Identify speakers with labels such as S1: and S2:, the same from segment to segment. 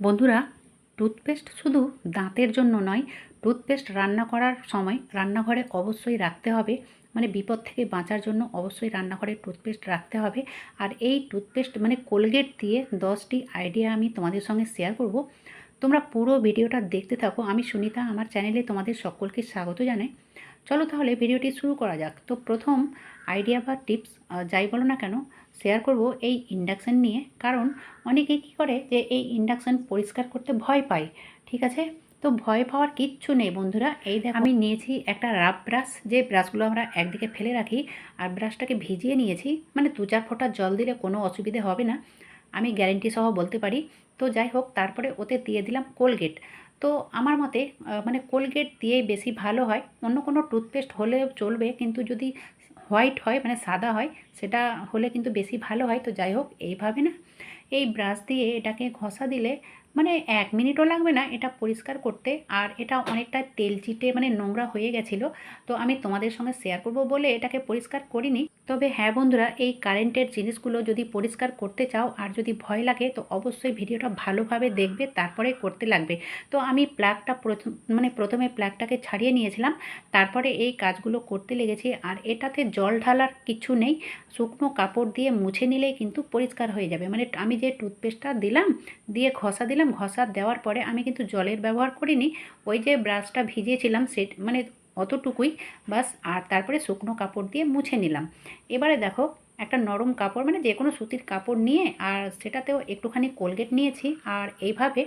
S1: বন্ধুরা, টুথপেস্ট শুধু দাঁতের জন্য নয়, টুথপেস্ট রান্না করার সময় রান্নাঘরে অবশ্যই রাখতে হবে। মানে বিপদ থেকে বাঁচার জন্য অবশ্যই রান্নাঘরে টুথপেস্ট রাখতে হবে। আর এই টুথপেস্ট মানে কোলগেট দিয়ে দশটি আইডিয়া আমি তোমাদের সঙ্গে শেয়ার করব। তোমরা পুরো ভিডিওটা দেখতে থাকো। আমি সুনিতা, আমার চ্যানেলে তোমাদের সকলকে স্বাগত জানাই। চলো তাহলে ভিডিওটি শুরু করা যাক। তো প্রথম আইডিয়া বা টিপস যাই বলো না কেন শেয়ার করব এই ইন্ডাকশান নিয়ে। কারণ অনেকে কী করে যে এই ইন্ডাকশান পরিষ্কার করতে ভয় পায়, ঠিক আছে? তো ভয় পাওয়ার কিচ্ছু নেই বন্ধুরা। এই দেখ, আমি নিয়েছি একটা রাব ব্রাশ যে ব্রাশগুলো আমরা একদিকে ফেলে রাখি আর ব্রাশটাকে ভিজিয়ে নিয়েছি মানে দু চার ফোঁটা জল দিলে কোনো অসুবিধে হবে না। আমি গ্যারেন্টি সহ বলতে পারি। তো যাই হোক, তারপরে ওতে দিয়ে দিলাম কোলগেট তো আমার মতে মানে কোলগেট দিয়েই বেশি ভালো হয়। অন্য কোনো টুথপেস্ট হলে চলবে, কিন্তু যদি হোয়াইট হয় মানে সাদা হয়, সেটা হলে কিন্তু বেশি ভালো হয়। তো যাই হোক, এইভাবে না, এই ব্রাশ দিয়ে এটাকে ঘষা দিলে মানে এক মিনিটও লাগবে না এটা পরিষ্কার করতে। আর এটা অনেকটা তেল চিটে মানে নোংরা হয়ে গেছিল। তো আমি তোমাদের সঙ্গে শেয়ার করব বলে এটাকে পরিষ্কার করিনি। তবে হ্যাঁ বন্ধুরা, এই কারেন্টের জিনিসগুলো যদি পরিষ্কার করতে চাও আর যদি ভয় লাগে, তো অবশ্যই ভিডিওটা ভালোভাবে দেখবে, তারপরে করতে লাগবে। তো আমি প্লাগটা প্রথম মানে প্রথমে প্লাগটাকে ছাড়িয়ে নিয়েছিলাম। তারপরে এই কাজগুলো করতে লেগেছি। আর এটাতে জল ঢালার কিছু নেই। শুকনো কাপড় দিয়ে মুছে নিলেই কিন্তু পরিষ্কার হয়ে যাবে। মানে আমি যে টুথপেস্টটা দিলাম, দিয়ে ঘষা দিলাম ঘষা দেওয়ার পরে আমি কিন্তু জলের ব্যবহার করিনি। ওই যে ব্রাশটা ভিজিয়েছিলাম সে মানে অতটুকুই বাস আর তারপরে শুকনো কাপড় দিয়ে মুছে নিলাম। এবারে দেখো, একটা নরম কাপড় মানে যে কোনো সুতির কাপড় নিয়ে, আর সেটাতেও একটুখানি কোলগেট নিয়েছি। আর এইভাবে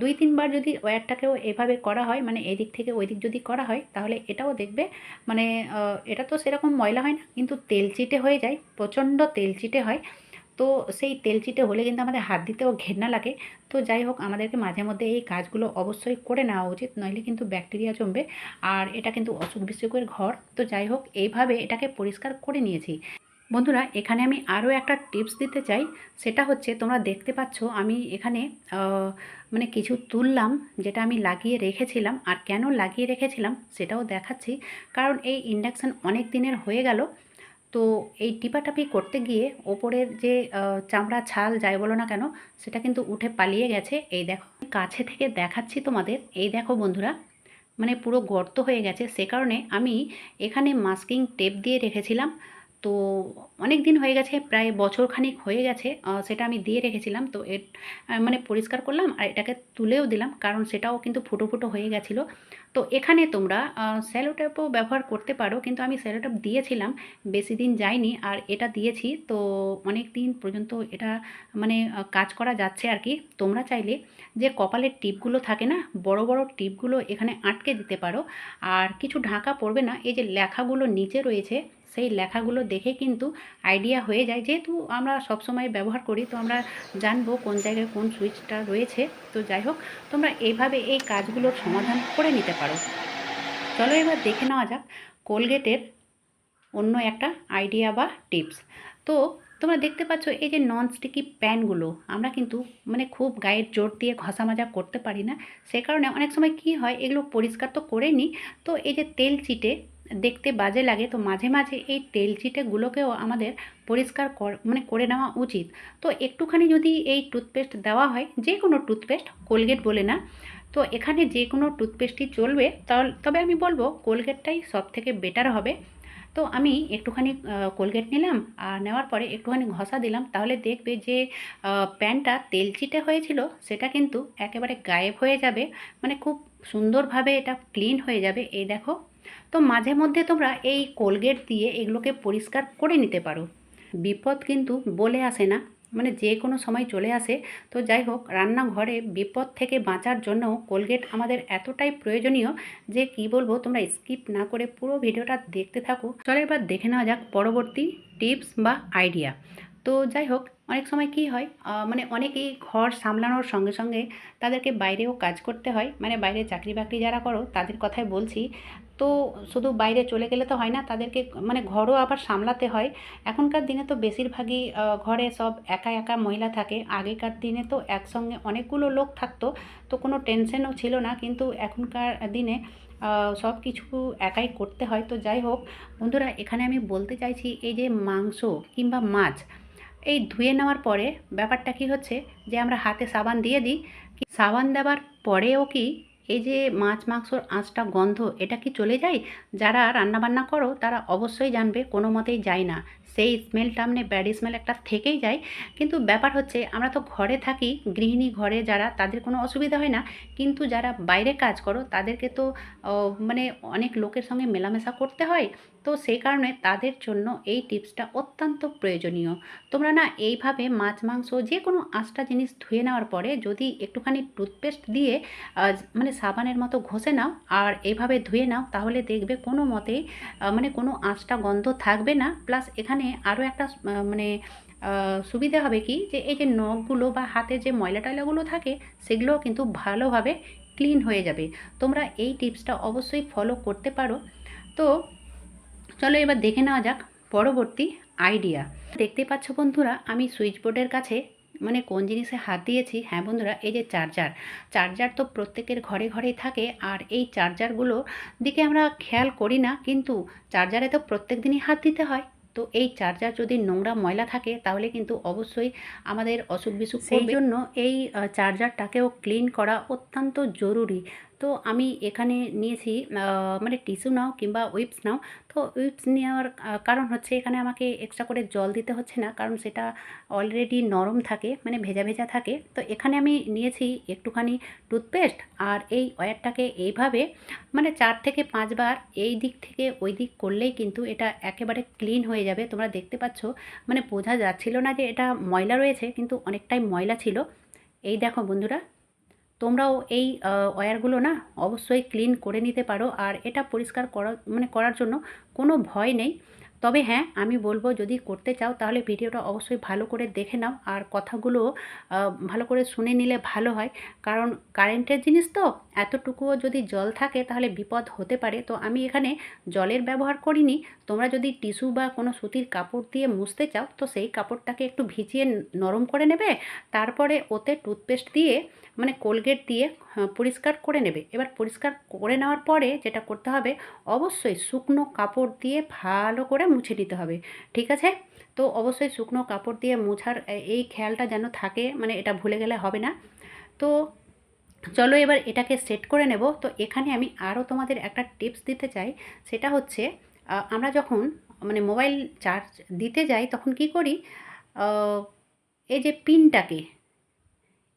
S1: দুই তিনবার যদি ওয়্যারটাকেও এভাবে করা হয় মানে এদিক থেকে ওই দিক যদি করা হয়, তাহলে এটাও দেখবে মানে এটা তো সেরকম ময়লা হয় না, কিন্তু তেলচিটে হয়ে যায়, প্রচণ্ড তেলচিটে হয়। তো সেই তেলচিটে হলে কিন্তু আমাদের হাত দিতেও ঘেন্না লাগে। তো যাই হোক, আমাদেরকে মাঝে মধ্যে এই কাজগুলো অবশ্যই করে নেওয়া উচিত, নইলে কিন্তু ব্যাকটেরিয়া জমবে। আর এটা কিন্তু অসুখ বিসুখের ঘর। তো যাই হোক, এইভাবে এটাকে পরিষ্কার করে নিয়েছি। বন্ধুরা, এখানে আমি আরও একটা টিপস দিতে চাই। সেটা হচ্ছে, তোমরা দেখতে পাচ্ছ, আমি এখানে মানে কিছু তুললাম, যেটা আমি লাগিয়ে রেখেছিলাম। আর কেন লাগিয়ে রেখেছিলাম, সেটাও দেখাচ্ছি। কারণ এই ইন্ডাকশান অনেক দিনের হয়ে গেল। তো এই টিপাটাপি করতে গিয়ে ওপরের যে চামড়া ছাল যাই বলো না কেন, সেটা কিন্তু উঠে পালিয়ে গেছে। এই দেখো কাছে থেকে দেখাচ্ছি তোমাদের। এই দেখো বন্ধুরা মানে পুরো গর্ত হয়ে গেছে। সে কারণে আমি এখানে মাস্কিং টেপ দিয়ে রেখেছিলাম। তো অনেক দিন হয়ে গেছে, প্রায় বছর খানিক হয়ে গেছে সেটা আমি দিয়ে রেখেছিলাম। তো এর মানে পরিষ্কার করলাম আর এটাকে তুলেও দিলাম, কারণ সেটাও কিন্তু ফুটো ফুটো হয়ে গেছিল। তো এখানে তোমরা স্যালো ট্যাপও ব্যবহার করতে পারো, কিন্তু আমি স্যালো ট্যাপ দিয়েছিলাম, বেশি দিন যায়নি আর এটা দিয়েছি। তো অনেক দিন পর্যন্ত এটা মানে কাজ করা যাচ্ছে আর কি। তোমরা চাইলে যে কপালের টিপগুলো থাকে না, বড় বড় টিপগুলো এখানে আটকে দিতে পারো। আর কিছু ঢাকা পড়বে না, এই যে লেখাগুলো নিচে রয়েছে সেই লেখাগুলো দেখে কিন্তু আইডিয়া হয়ে যায়। যেহেতু আমরা সবসময় ব্যবহার করি, তো আমরা জানব কোন জায়গায় কোন সুইচটা রয়েছে। তো যাই হোক, তোমরা এইভাবে এই কাজগুলোর সমাধান করে নিতে পারো। চলো এবার দেখে নেওয়া যাক কোলগেটের অন্য একটা আইডিয়া বা টিপস তো তোমরা দেখতে পাচ্ছ এই যে নন স্টিকি প্যানগুলো আমরা কিন্তু মানে খুব গায়ের জোর দিয়ে ঘষা মাজা করতে পারি না। সে কারণে অনেক সময় কি হয়, এগুলো পরিষ্কার তো করে নিই তো এই যে তেল চিটে দেখতে বাজে লাগে, তো মাঝে মাঝে এই তেল চিটেগুলোকেও আমাদের পরিষ্কার কর মানে করে নেওয়া উচিত। তো একটুখানি যদি এই টুথপেস্ট দেওয়া হয় যে কোনো টুথপেস্ট, কোলগেট বলে না, তো এখানে যে কোনো টুথপেস্টই চলবে তবে আমি বলব কোলগেটটাই সব থেকে বেটার হবে। তো আমি একটুখানি কোলগেট নিলাম, আর নেওয়ার পরে একটুখানি ঘষা দিলাম, তাহলে দেখবে যে প্যানটা তেলচিটে হয়েছিল, সেটা কিন্তু একেবারে গায়েব হয়ে যাবে মানে খুব সুন্দরভাবে এটা ক্লিন হয়ে যাবে। এই দেখো তো মাঝে মধ্যে তোমরা এই কোলগেট দিয়ে এগুলোকে পরিষ্কার করে নিতে পারো। বিপদ কিন্তু বলে আসে না মানে যে কোনো সময় চলে আসে। তো যাই হোক, রান্নাঘরে বিপদ থেকে বাঁচার জন্য কোলগেট আমাদের এতটাই প্রয়োজনীয় যে কি বলব, তোমরা স্কিপ না করে পুরো ভিডিওটা দেখতে থাকো। চলো এবার দেখে নেওয়া যাক পরবর্তী টিপস বা আইডিয়া। তো যাই হোক, অনেক সময় কি হয় মানে অনেকেই ঘর সামলানোর সঙ্গে সঙ্গে তাদেরকে বাইরেও কাজ করতে হয়। মানে বাইরে চাকরি বাকরি যারা করো, তাদের কথাই বলছি। তো শুধু বাইরে চলে গেলে তো হয় না, তাদেরকে মানে ঘরও আবার সামলাতে হয়। এখনকার দিনে তো বেশিরভাগই ঘরে সব একা একা মহিলা থাকে। আগেকার দিনে তো একসঙ্গে অনেকগুলো লোক থাকতো, তো কোনো টেনশনও ছিল না। কিন্তু এখনকার দিনে সব কিছু একাই করতে হয়। তো যাই হোক, বন্ধুরা, এখানে আমি বলতে চাইছি, এই যে মাংস কিংবা মাছ, এই ধুয়ে নেওয়ার পরে ব্যাপারটা কি হচ্ছে? যে আমরা হাতে সাবান দিয়ে দিই সাবান দেওয়ার পরেও কি এই যে মাছ, মাংসর আঁচটা, গন্ধ, এটা কি চলে যায়? যারা রান্নাবান্না করো, তারা অবশ্যই জানবে কোনো মতেই যায় না। সেই স্মেলটা মানে ব্যাড স্মেল একটা থেকেই যায়। কিন্তু ব্যাপার হচ্ছে, আমরা তো ঘরে থাকি, গৃহিণী ঘরে যারা, তাদের কোনো অসুবিধা হয় না। কিন্তু যারা বাইরে কাজ করো, তাদেরকে তো মানে অনেক লোকের সঙ্গে মেলামেশা করতে হয়। তো সেই কারণে তাদের জন্য এই টিপসটা অত্যন্ত প্রয়োজনীয়। তোমরা না এইভাবে মাছ, মাংস যে কোনো আঁচটা জিনিস ধুয়ে নেওয়ার পরে যদি একটুখানি টুথপেস্ট দিয়ে মানে সাবানের মতো ঘষে নাও আর এইভাবে ধুয়ে নাও, তাহলে দেখবে কোনো মতেই মানে কোনো আঁচটা গন্ধ থাকবে না। প্লাস এখানে আরও একটা মানে সুবিধা হবে কি যে এই যে নখগুলো বা হাতে যে ময়লা টয়লাগুলো থাকে সেগুলোও কিন্তু ভালোভাবে ক্লিন হয়ে যাবে। তোমরা এই টিপসটা অবশ্যই ফলো করতে পারো। তো চলো এবার দেখে নেওয়া যাক পরবর্তী আইডিয়া। দেখতে পাচ্ছ বন্ধুরা, আমি সুইচ বোর্ডের কাছে মানে কোন জিনিসে হাত দিয়েছি? হ্যাঁ বন্ধুরা, এই যে চার্জার। চার্জার তো প্রত্যেকের ঘরে ঘরেই থাকে আর এই চার্জারগুলো দিকে আমরা খেয়াল করি না, কিন্তু চার্জারে তো প্রত্যেক দিনই হাত দিতে হয়। তো এই চার্জার যদি নোংরা ময়লা থাকে তাহলে কিন্তু অবশ্যই আমাদের অসুখ বিসুখ সেই জন্য এই চার্জারটাকেও ক্লিন করা অত্যন্ত জরুরি। তো আমি এখানে নিয়েছি মানে টিস্যু নাও কিংবা উইপস নাও। তো উইপস নেওয়ার কারণ হচ্ছে এখানে আমাকে এক্সট্রা করে জল দিতে হচ্ছে না, কারণ সেটা অলরেডি নরম থাকে মানে ভেজা ভেজা থাকে। তো এখানে আমি নিয়েছি একটুখানি টুথপেস্ট আর এই ওয়্যারটাকে এইভাবে মানে চার থেকে পাঁচবার এই দিক থেকে ওই দিক করলেই কিন্তু এটা একেবারে ক্লিন হয়ে যাবে। তোমরা দেখতে পাচ্ছ মানে বোঝা যাচ্ছিল না যে এটা ময়লা রয়েছে, কিন্তু অনেকটাই ময়লা ছিল। এই দেখো বন্ধুরা তোমরাও এই ওয়্যারগুলো না অবশ্যই ক্লিন করে নিতে পারো। আর এটা পরিষ্কার করা মানে করার জন্য কোনো ভয় নেই। তবে হ্যাঁ আমি বলব যদি করতে চাও তাহলে ভিডিওটা অবশ্যই ভালো করে দেখে নাও। আর কথাগুলো ভালো করে শুনে নিলে ভালো হয়। কারণ কারেন্টের জিনিস তো এতটুকুও যদি জল থাকে তাহলে বিপদ হতে পারে। তো আমি এখানে জলের ব্যবহার করিনি। তোমরা যদি টিস্যু বা কোনো সুতির কাপড় দিয়ে মুছতে চাও, তো সেই কাপড়টাকে একটু ভিজিয়ে নরম করে নেবে। তারপরে ওতে টুথপেস্ট দিয়ে মানে কোলগেট দিয়ে পরিষ্কার করে নেবে। এবার পরিষ্কার করে নেওয়ার পরে যেটা করতে হবে, অবশ্যই শুকনো কাপড় দিয়ে ভালো করে মুছে নিতে হবে। ঠিক আছে? তো অবশ্যই শুকনো কাপড় দিয়ে মোছার এই খেয়ালটা যেন থাকে মানে এটা ভুলে গেলে হবে না। তো চলো এবার এটাকে সেট করে নেব। তো এখানে আমি আরও তোমাদের একটা টিপস দিতে চাই। সেটা হচ্ছে আমরা যখন মানে মোবাইল চার্জ দিতে যাই, তখন কি করি? এই যে পিনটাকে,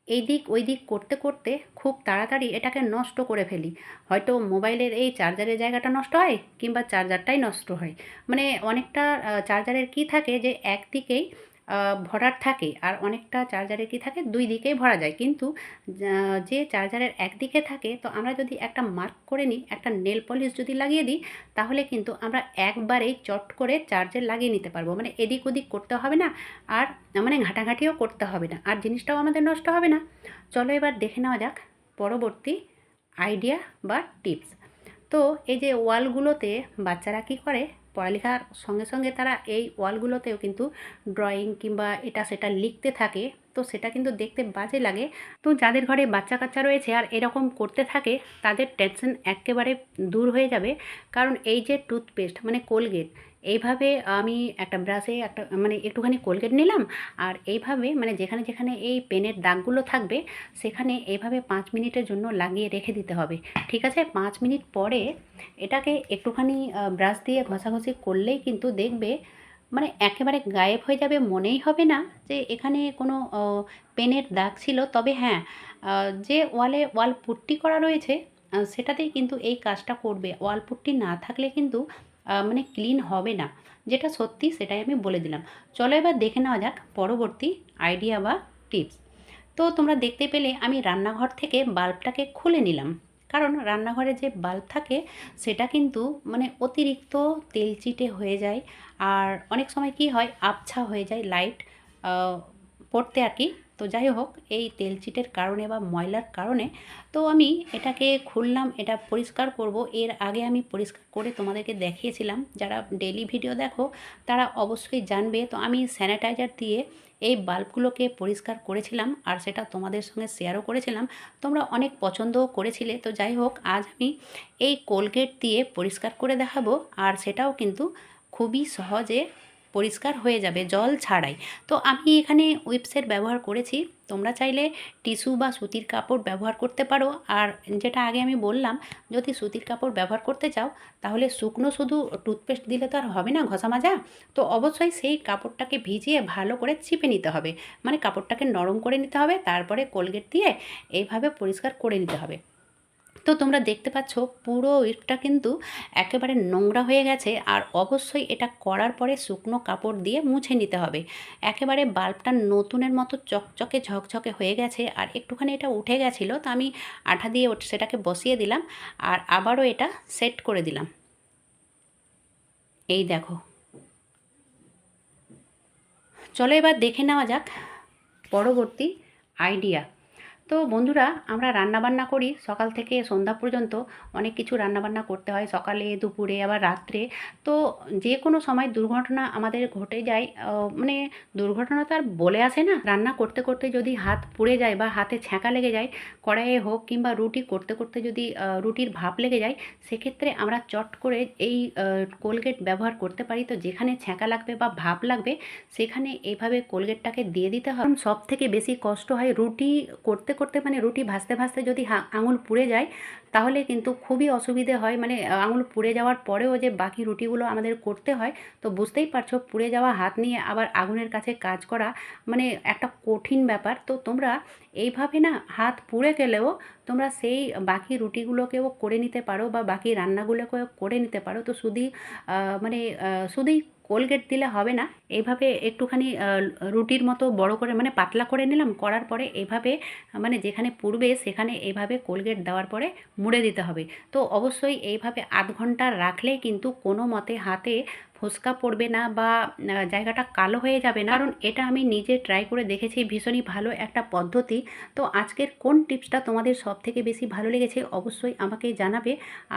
S1: এই দিক ওই দিক করতে করতে খুব তাড়াতাড়ি এটাকে নষ্ট করে ফেলি। হয়তো মোবাইলের এই চার্জারের জায়গাটা নষ্ট হয়, কিংবা চার্জারটাই নষ্ট হয়। মানে অনেকটা চার্জারের কি থাকে যে, একদিকেই ভরার থাকে আর অনেকটা চার্জারে কি থাকে? দুই দিকেই ভরা যায়। কিন্তু যে চার্জারের একদিকে থাকে, তো আমরা যদি একটা মার্ক করে নিই, একটা নেল পলিশ যদি লাগিয়ে দিই, তাহলে কিন্তু আমরা একবারেই চট করে চার্জে লাগিয়ে নিতে পারব। মানে এদিক ওদিক করতে হবে না, আর মানে ঘাটাঘাটিও করতে হবে না, আর জিনিসটাও আমাদের নষ্ট হবে না। চলো এবার দেখে নেওয়া যাক পরবর্তী আইডিয়া বা টিপস। তো এই যে ওয়ালগুলোতে বাচ্চারা কি করে? পড়ালেখার সঙ্গে সঙ্গে তারা এই ওয়ালগুলোতেও কিন্তু ড্রয়িং কিংবা এটা সেটা লিখতে থাকে। তো সেটা কিন্তু দেখতে বাজে লাগে। তো যাদের ঘরে বাচ্চা কাচ্চা রয়েছে আর এরকম করতে থাকে, তাদের টেনশন একেবারে দূর হয়ে যাবে। কারণ এই যে টুথপেস্ট মানে কোলগেট এইভাবে আমি একটা ব্রাশে একটা মানে একটুখানি কোলগেট নিলাম আর এইভাবে মানে যেখানে যেখানে এই পেনের দাগগুলো থাকবে সেখানে এইভাবে পাঁচ মিনিটের জন্য লাগিয়ে রেখে দিতে হবে। ঠিক আছে? পাঁচ মিনিট পরে এটাকে একটুখানি ব্রাশ দিয়ে ঘষাঘষি করলেই কিন্তু দেখবে মানে একেবারে গায়েব হয়ে যাবে, মনেই হবে না যে এখানে কোনো পেনের দাগ ছিল। তবে হ্যাঁ যে ওয়ালে ওয়াল পুট্টি করা রয়েছে সেটাতেই কিন্তু এই কাজটা করবে। ওয়াল পুট্টি না থাকলে কিন্তু মানে ক্লিন হবে না। যেটা সত্যি সেটাই আমি বলে দিলাম। চলো এবার দেখে নেওয়া যাক পরবর্তী আইডিয়া বা টিপস তো তোমরা দেখতে পেলে আমি রান্নাঘর থেকে বাল্বটাকে খুলে নিলাম। কারণ রান্নাঘরে যে বাল্ব থাকে, সেটা কিন্তু মানে অতিরিক্ত তেলচিটে হয়ে যায়। আর অনেক সময় কি হয়, আবছা হয়ে যায় লাইট পড়তে আর কি। তো যাই হোক, এই তেলচিটের কারণে বা ময়লার কারণে, তো আমি এটাকে খুললাম, এটা পরিষ্কার করব। এর আগে আমি পরিষ্কার করে তোমাদেরকে দেখিয়েছিলাম। যারা ডেলি ভিডিও দেখো, তারা অবশ্যই জানবে। তো আমি স্যানিটাইজার দিয়ে এই বাল্বগুলোকে পরিষ্কার করেছিলাম আর সেটা তোমাদের সঙ্গে শেয়ারও করেছিলাম। তোমরা অনেক পছন্দও করেছিলে। তো যাই হোক, আজ আমি এই কোলগেট দিয়ে পরিষ্কার করে দেখাবো। আর সেটাও কিন্তু খুবই সহজে পরিষ্কার হয়ে যাবে, জল ছাড়াই। তো আমি এখানে উইপসের ব্যবহার করেছি। তোমরা চাইলে টিস্যু বা সুতির কাপড় ব্যবহার করতে পারো। আর যেটা আগে আমি বললাম, যদি সুতির কাপড় ব্যবহার করতে চাও, তাহলে শুকনো শুধু টুথপেস্ট দিলে তো আর হবে না ঘষা মাজা। তো অবশ্যই সেই কাপড়টাকে ভিজিয়ে ভালো করে চিপে নিতে হবে। মানে কাপড়টাকে নরম করে নিতে হবে, তারপরে কোলগেট দিয়ে এইভাবে পরিষ্কার করে নিতে হবে। তো তোমরা দেখতে পাচ্ছ পুরো ইটটা কিন্তু একেবারে নোংরা হয়ে গেছে আর অবশ্যই এটা করার পরে শুকনো কাপড় দিয়ে মুছে নিতে হবে। একেবারে বাল্বটা নতুনের মতো চকচকে ঝকঝকে হয়ে গেছে আর একটুখানি এটা উঠে গেছিল তো আমি আঠা দিয়ে সেটাকে বসিয়ে দিলাম আর আবারও এটা সেট করে দিলাম। এই দেখো। চলো এবার দেখে নেওয়া যাক পরবর্তী আইডিয়া। তো বন্ধুরা, আমরা রান্নাবান্না করি। সকাল থেকে সন্ধ্যা পর্যন্ত অনেক কিছু রান্নাবান্না করতে হয়। সকালে, দুপুরে, আবার রাত্রে। তো যে কোনো সময় দুর্ঘটনা আমাদের ঘটে যায় মানে দুর্ঘটনা তো আর বলে আসে না। রান্না করতে করতে যদি হাত পুড়ে যায় বা হাতে ছ্যাঁকা লেগে যায়, কড়াইয়ে হোক কিংবা রুটি করতে করতে যদি রুটির ভাপ লেগে যায়, সেক্ষেত্রে আমরা চট করে এই কোলগেট ব্যবহার করতে পারি। তো যেখানে ছ্যাঁকা লাগবে বা ভাপ লাগবে, সেখানে এইভাবে কোলগেটটাকে দিয়ে দিতে হয়। সব থেকে বেশি কষ্ট হয় রুটি করতে করতে করতে মানে রুটি ভাজতে ভাজতে যদি আঙুল পুড়ে যায়, তাহলে কিন্তু খুবই অসুবিধে হয়। মানে আঙুল পুড়ে যাওয়ার পরেও যে বাকি রুটিগুলো আমাদের করতে হয়, তো বুঝতেই পারছ, পুড়ে যাওয়া হাত নিয়ে আবার আগুনের কাছে কাজ করা মানে একটা কঠিন ব্যাপার। তো তোমরা এইভাবে না হাত পুড়ে গেলেও তোমরা সেই বাকি রুটিগুলোকেও করে নিতে পারো বা বাকি রান্নাগুলোকেও করে নিতে পারো। তো শুধুই মানে শুধুই কোলগেট দিলে হবে না। এইভাবে একটুখানি রুটির মতো বড় করে মানে পাতলা করে নিলাম, করার পরে এভাবে মানে যেখানে পুড়বে সেখানে এইভাবে কোলগেট দেওয়ার পরে মুড়ে দিতে হবে। তো অবশ্যই এইভাবে আধ ঘণ্টা রাখলে কিন্তু কোনো মতে হাতে ফোসকা পড়বে না বা জায়গাটা কালো হয়ে যাবে না। কারণ এটা আমি নিজে ট্রাই করে দেখেছি, ভীষণই ভালো একটা পদ্ধতি। তো আজকের কোন টিপসটা তোমাদের সব থেকে বেশি ভালো লেগেছে অবশ্যই আমাকে জানাবে।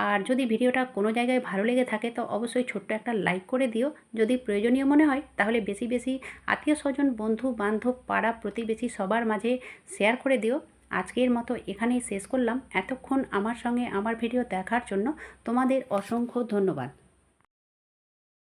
S1: আর যদি ভিডিওটা কোনো জায়গায় ভালো লেগে থাকে, তো অবশ্যই ছোট্ট একটা লাইক করে দিও। যদি প্রয়োজনীয় মনে হয়, তাহলে বেশি বেশি আত্মীয় স্বজন, বন্ধু বান্ধব, পাড়া প্রতিবেশী সবার মাঝে শেয়ার করে দিও। আজকের মতো এখানেই শেষ করলাম। এতক্ষণ আমার সঙ্গে আমার ভিডিও দেখার জন্য তোমাদের অসংখ্য ধন্যবাদ।